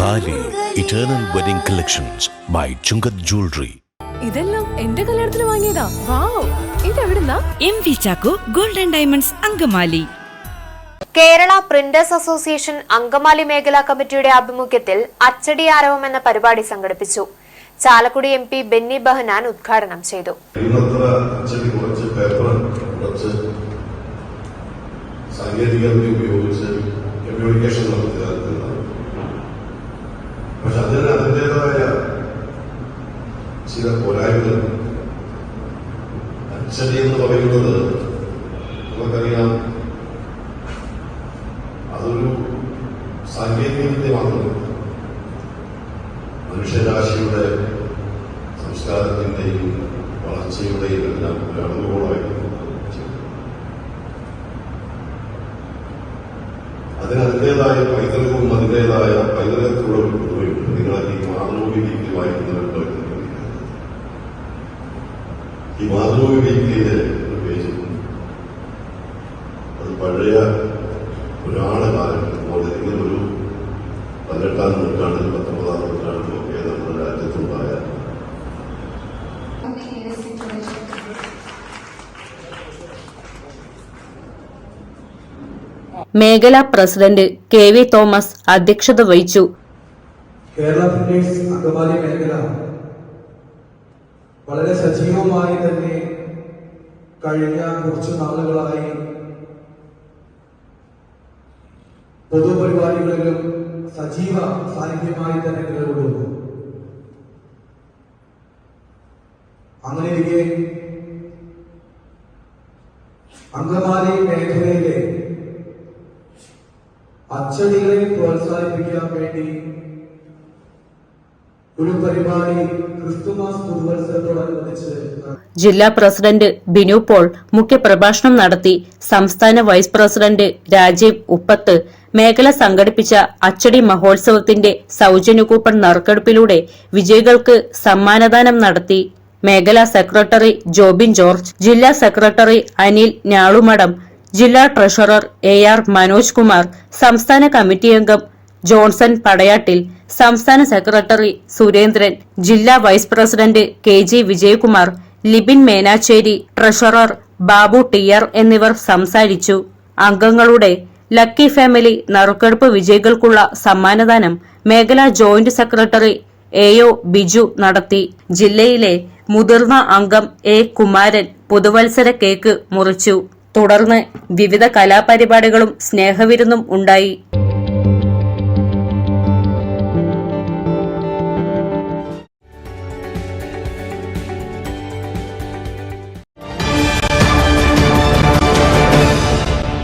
Thali eternal wedding collections by Chungath jewellery ഇതെല്ലാം എന്റെ കല്യാണത്തിന് വാങ്ങിയതാ. Wow. ഇതെവിടുന്നാ? M V Chacko golden diamonds Angamaly. Kerala printers association Angamaly മേഖലാ കമ്മിറ്റിയുടെ ആഭിമുഖ്യത്തിൽ അച്ചടി ആരവം എന്ന പരിപാടി സംഘടിപ്പിച്ചു. ചാലക്കുടി എം പി ബെന്നി ബഹനാൻ ഉദ്ഘാടനം ചെയ്തു. സാങ്കേതിക ഉപയോഗിച്ച് കമ്മ്യൂണിക്കേഷൻ നടത്തി നടത്തുന്നതാണ് പക്ഷെ അതിന് അതിന്റെതായ ചില പോരായ്മകൾ അച്ചടി എന്ന് പറയുന്നത് നമുക്കറിയാം. അതൊരു സാങ്കേതിക മാത്രമല്ല മനുഷ്യരാശിയുടെ സംസ്കാരത്തിന്റെയും വളർച്ചയുടെയും എല്ലാം ഒരു അളവുകോളായിരുന്നു അതിന് അതിന്റെതായ പൈതൃകവും അതിന്റെതായ പൈതൃകത്തിലൂടെ ഒരു പുതുമയുണ്ട് നിങ്ങൾ ഈ മാതൃഭൂമി വീക്കിൽ വായിക്കുന്നവരുണ്ടോ എന്ന് എനിക്കറിയില്ല. ഈ മാതൃഭൂമി വീക്കിലെ ഒരു പേജ് അത് പഴയ പുരാണ കാലത്തെ പോലെ ഒരു പതിനെട്ടാം നൂറ്റാണ്ടിൽ പത്തൊമ്പതാം നൂറ്റാണ്ടിലൊക്കെ നമ്മുടെ രാജ്യത്തുണ്ടായ മേഖല പ്രസിഡന്റ് കെ വി തോമസ് അധ്യക്ഷത വഹിച്ചു. കേരള ഫിലിംസ് അങ്കമാലി മേഖല വളരെ സജീവമായി തന്നെ കഴിഞ്ഞ കുറച്ച് നാളുകളായി പൊതുപരിപാടികളിലും സജീവ സാന്നിധ്യമായി തന്നെ നിലകൊള്ളുന്നു. അങ്ങനെ ഇരിക്കെ അങ്കമാലി മേഖലയിലെ അച്ചടികളെ പ്രോത്സാഹിപ്പിക്കാൻ വേണ്ടി ജില്ലാ പ്രസിഡന്റ് ബിനു പോൾ മുഖ്യപ്രഭാഷണം നടത്തി സംസ്ഥാന വൈസ് പ്രസിഡന്റ് രാജീവ് ഉപ്പത്ത് മേഖല സംഘടിപ്പിച്ച അച്ചടി മഹോത്സവത്തിന്റെ സൗജന്യ കൂപ്പൺ നറുക്കെടുപ്പിലൂടെ വിജയികൾക്ക് സമ്മാനദാനം നടത്തി മേഖലാ സെക്രട്ടറി ജോബിൻ ജോർജ് ജില്ലാ സെക്രട്ടറി അനിൽ ഞാളുമടം ജില്ലാ treasurer A R Manoj Kumar സംസ്ഥാന കമ്മിറ്റി അംഗം ജോൺസൺ പടയാട്ടിൽ സംസ്ഥാന സെക്രട്ടറി സുരേന്ദ്രൻ ജില്ലാ vice president K G Vijayakumar Libin Menachery treasurer Babu T R എന്നിവർ സംസാരിച്ചു. അംഗങ്ങളുടെ ലക്കി ഫാമിലി നറുക്കെടുപ്പ് വിജയികൾക്കുള്ള സമ്മാനദാനം മേഖലാ joint secretary A O Biju നടത്തി. ജില്ലയിലെ മുതിർന്ന അംഗം എ കുമാരൻ പുതുവത്സര കേക്ക് മുറിച്ചു. തുടർന്ന് വിവിധ കലാപരിപാടികളും സ്നേഹവിരുന്നും ഉണ്ടായി.